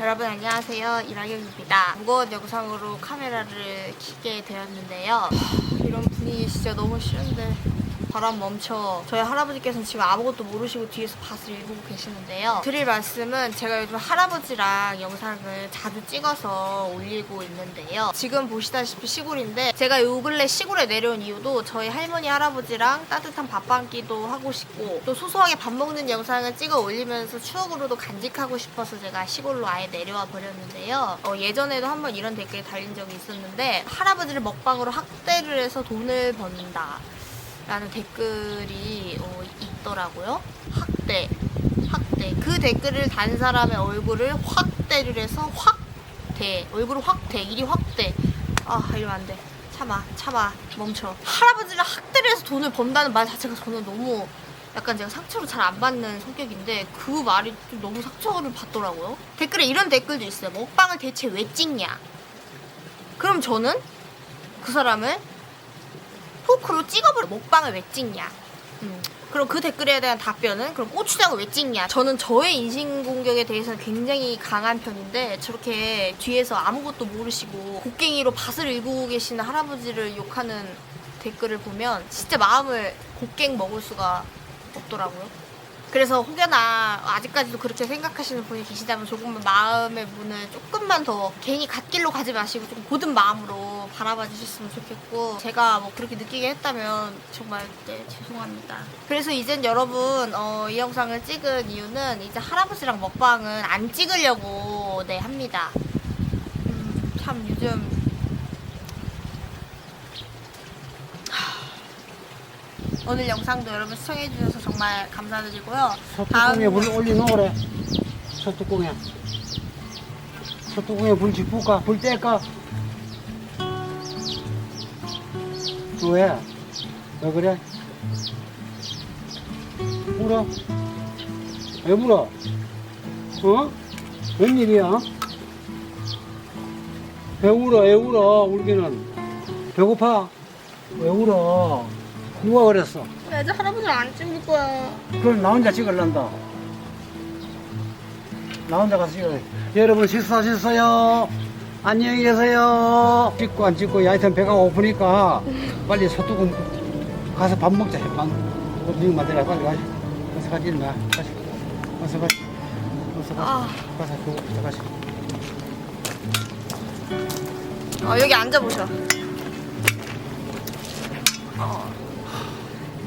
여러분 안녕하세요. 이라경입니다. 무거운 영상으로 카메라를 켜게 되었는데요. 하, 이런 분위기 진짜 너무 싫은데 바람 멈춰. 저희 할아버지께서는 지금 아무것도 모르시고 뒤에서 밭을 일구고 계시는데요. 드릴 말씀은 제가 요즘 할아버지랑 영상을 자주 찍어서 올리고 있는데요. 지금 보시다시피 시골인데 제가 요 근래 시골에 내려온 이유도 저희 할머니 할아버지랑 따뜻한 밥 한 끼도 하고 싶고 또 소소하게 밥 먹는 영상을 찍어 올리면서 추억으로도 간직하고 싶어서 제가 시골로 아예 내려와 버렸는데요. 어, 예전에도 한번 이런 댓글이 달린 적이 있었는데 할아버지를 먹방으로 학대를 돈을 번다 라는 댓글이 어, 있더라고요. 학대. 학대. 그 댓글을 단 사람의 얼굴을 확대를 해서 확대. 얼굴을 확대. 일이 확대. 아, 이러면 안 돼. 참아, 참아, 멈춰. 할아버지를 학대를 해서 돈을 번다는 말 자체가 저는 너무 약간 제가 상처를 잘 안 받는 성격인데 그 말이 좀 너무 상처를 받더라고요. 댓글에 이런 댓글도 있어요. 먹방을 대체 왜 찍냐? 그럼 저는 그 사람을 포크로 찍어버려. 먹방을 왜 찍냐. 음. 그럼 그 댓글에 대한 답변은 그럼 고추장을 왜 찍냐. 저는 저의 인신공격에 대해서는 굉장히 강한 편인데 저렇게 뒤에서 아무것도 모르시고 곡괭이로 밭을 일구고 계시는 할아버지를 욕하는 댓글을 보면 진짜 마음을 곡괭 먹을 수가 없더라고요 그래서 혹여나 아직까지도 그렇게 생각하시는 분이 계시다면 조금만 마음의 문을 조금만 더 괜히 갓길로 가지 마시고 좀 고든 마음으로 바라봐 주셨으면 좋겠고 제가 뭐 그렇게 느끼게 했다면 정말 네, 죄송합니다. 그래서 이젠 여러분 어, 이 영상을 찍은 이유는 이제 할아버지랑 먹방은 안 찍으려고 네 합니다. 음, 참 요즘 오늘 영상도 여러분 시청해주셔서 정말 감사드리고요. 소뚜껑에 물 올려놓으래. 소뚜껑에. 소뚜껑에 불 지풀까? 불 뗄까? 왜? 왜 그래? 울어? 왜 울어? 어? 웬일이야? 왜 울어? 왜 울어? 울기는. 배고파? 왜 울어? 누가 그랬어? 이제 할아버지를 안 찍을 거야. 그럼 나 혼자 찍을란다. 나 혼자 가서 찍어야 여러분 식사하셨어요? 안녕히 계세요. 찍고 안 찍고 하여튼 배가 고프니까 빨리 소뚜껑 가서 밥 먹자. 밥 음식 만들어 빨리 가시. 어서 가지 마. 가시. 어서 가시. 어서 가시. 아. 가서 그거 부터 가시. 어, 여기 앉아보셔. 어.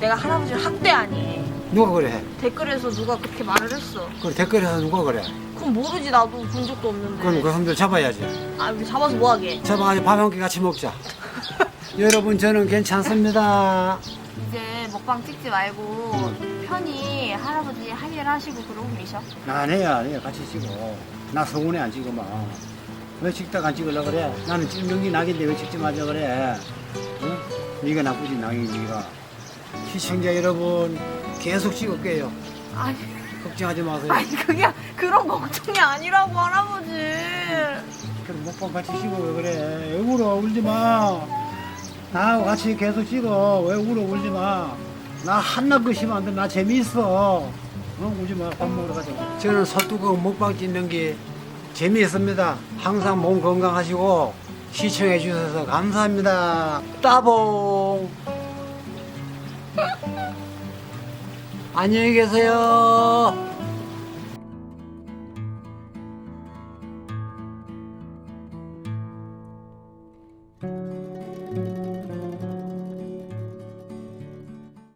내가 할아버지를 학대하니. 누가 그래? 댓글에서 누가 그렇게 말을 했어. 그 댓글에서 누가 그래? 그럼 모르지, 나도 본 적도 없는데. 그럼 그 사람들 잡아야지. 아, 잡아서 뭐 하게? 잡아가지고 밥 한 끼 같이 먹자. 여러분 저는 괜찮습니다. 이제 먹방 찍지 말고 편히 할아버지 할일 하시고 그러고 계셔. 안 해요, 안 해요. 같이 찍어. 나 서운해 안 찍어, 마. 왜 찍다가 안 찍으려 그래? 나는 찍는 게 낙인데 왜 찍지 마자 그래? 응? 네가 나쁘지, 낙인 네가. 시청자 여러분, 계속 찍을게요. 아니, 걱정하지 마세요. 아니, 그게 그런 걱정이 아니라고, 할아버지. 그럼 먹방 같이 찍어, 왜 그래? 왜 울어, 울지 마. 나하고 같이 계속 찍어. 왜 울어, 울지 마. 나 한낱 것이면 안 돼. 나 재미있어. 어, 울지 마. 밥 먹으러 가자. 저는 소뚜껑 먹방 찍는 게 재미있습니다. 항상 몸 건강하시고 시청해 주셔서 감사합니다. 따봉. 안녕히 계세요.